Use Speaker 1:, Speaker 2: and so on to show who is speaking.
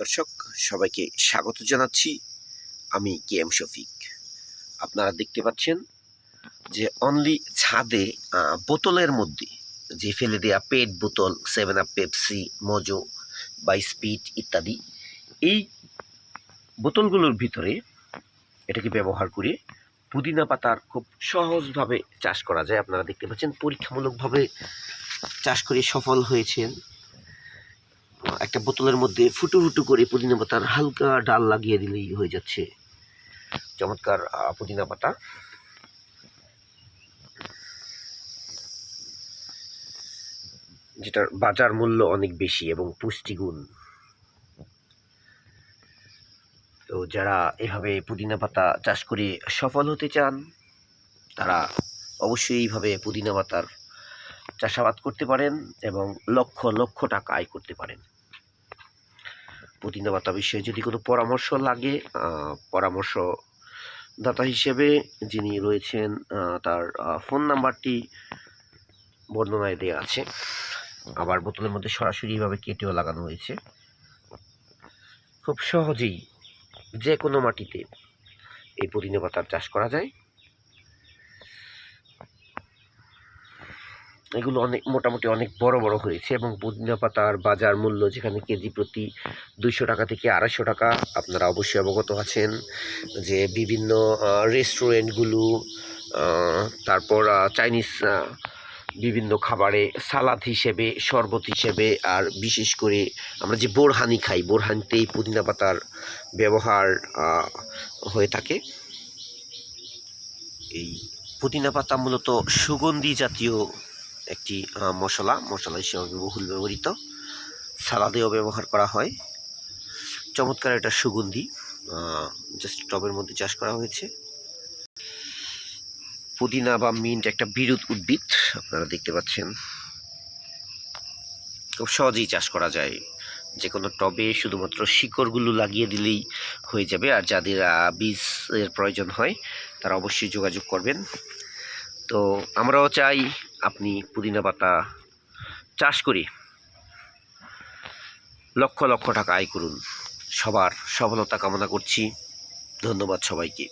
Speaker 1: দর্শক, সবাইকে স্বাগত জানাচ্ছি আমি কে এম শফিক। আপনারা দেখতে পাচ্ছেন যে অনলি ছাদে বোতলের মধ্যে যে ফেলে দেওয়া পেট বোতল সেভেন আপ পেপসি মজো বা স্পিড ইত্যাদি, এই বোতলগুলোর ভিতরে এটাকে ব্যবহার করে পুদিনা পাতার খুব সহজভাবে চাষ করা যায়। আপনারা দেখতে পাচ্ছেন পরীক্ষামূলকভাবে চাষ করে সফল হয়েছেন। একটা বোতলের মধ্যে ফুটু ফুটু করে পুদিনা পাতার হালকা ডাল লাগিয়ে দিলেই হয়ে যাচ্ছে। চমৎকার পুদিনা পাতা। যেটার বাজার মূল্য অনেক বেশি এবং পুষ্টিগুণ। তো যারা এভাবে পুদিনা পাতা চাষ করে সফল হতে চান, তারা অবশ্যই এইভাবে পুদিনা পাতার চাষাবাদ করতে পারেন এবং লক্ষ লক্ষ টাকা আয় করতে পারেন। পুদিনা পাতা বিষয়ে যদি কোনো পরামর্শ লাগে আহ, পরামর্শদাতা হিসেবে যিনি রয়েছেন তার ফোন নাম্বারটি বর্ণনায় দেওয়া আছে। আবার বোতলের মধ্যে সরাসরি এভাবে কেটেও লাগানো হয়েছে। খুব সহজেই যে কোনো মাটিতে এই পুদিনা পাতার চাষ করা যায়। এগুলো অনেক, মোটামুটি অনেক বড় বড় হয়েছে এবং পুদিনা পাতার বাজার মূল্য যেখানে কেজি প্রতি দুইশো টাকা থেকে আড়াইশো টাকা, আপনারা অবশ্যই অবগত আছেন যে বিভিন্ন রেস্টুরেন্টগুলো তারপর চাইনিজ বিভিন্ন খাবারে সালাদ হিসেবে, শরবত হিসেবে, আর বিশেষ করে আমরা যে বোরহানি খাই, বোরহানিতেই পুদিনা পাতার ব্যবহার হয়ে থাকে। এই পুদিনা পাতা মূলত সুগন্ধি জাতীয় একটি মশলা মশলা হিসেবে বহুল ব্যবহৃত। সালাদেও ব্যবহার করা হয়। চমৎকার একটা সুগন্ধি জাস্ট টবের মধ্যে চাষ করা হয়েছে। পুদিনা বা মিন্ট একটা বিরুৎ উদ্ভিদ, আপনারা দেখতে পাচ্ছেন। খুব সহজেই চাষ করা যায়। যে কোনো টবে শুধুমাত্র শিকড়গুলো লাগিয়ে দিলেই হয়ে যাবে, আর যাদের বীজের প্রয়োজন হয়, তারা অবশ্যই যোগাযোগ করবেন। তো আমরাও চাই আপনি পুদিনা পাতা চাষ করি লক্ষ লক্ষ টাকা আয় করুন। সবার সফলতা কামনা করছি। ধন্যবাদ সবাইকে।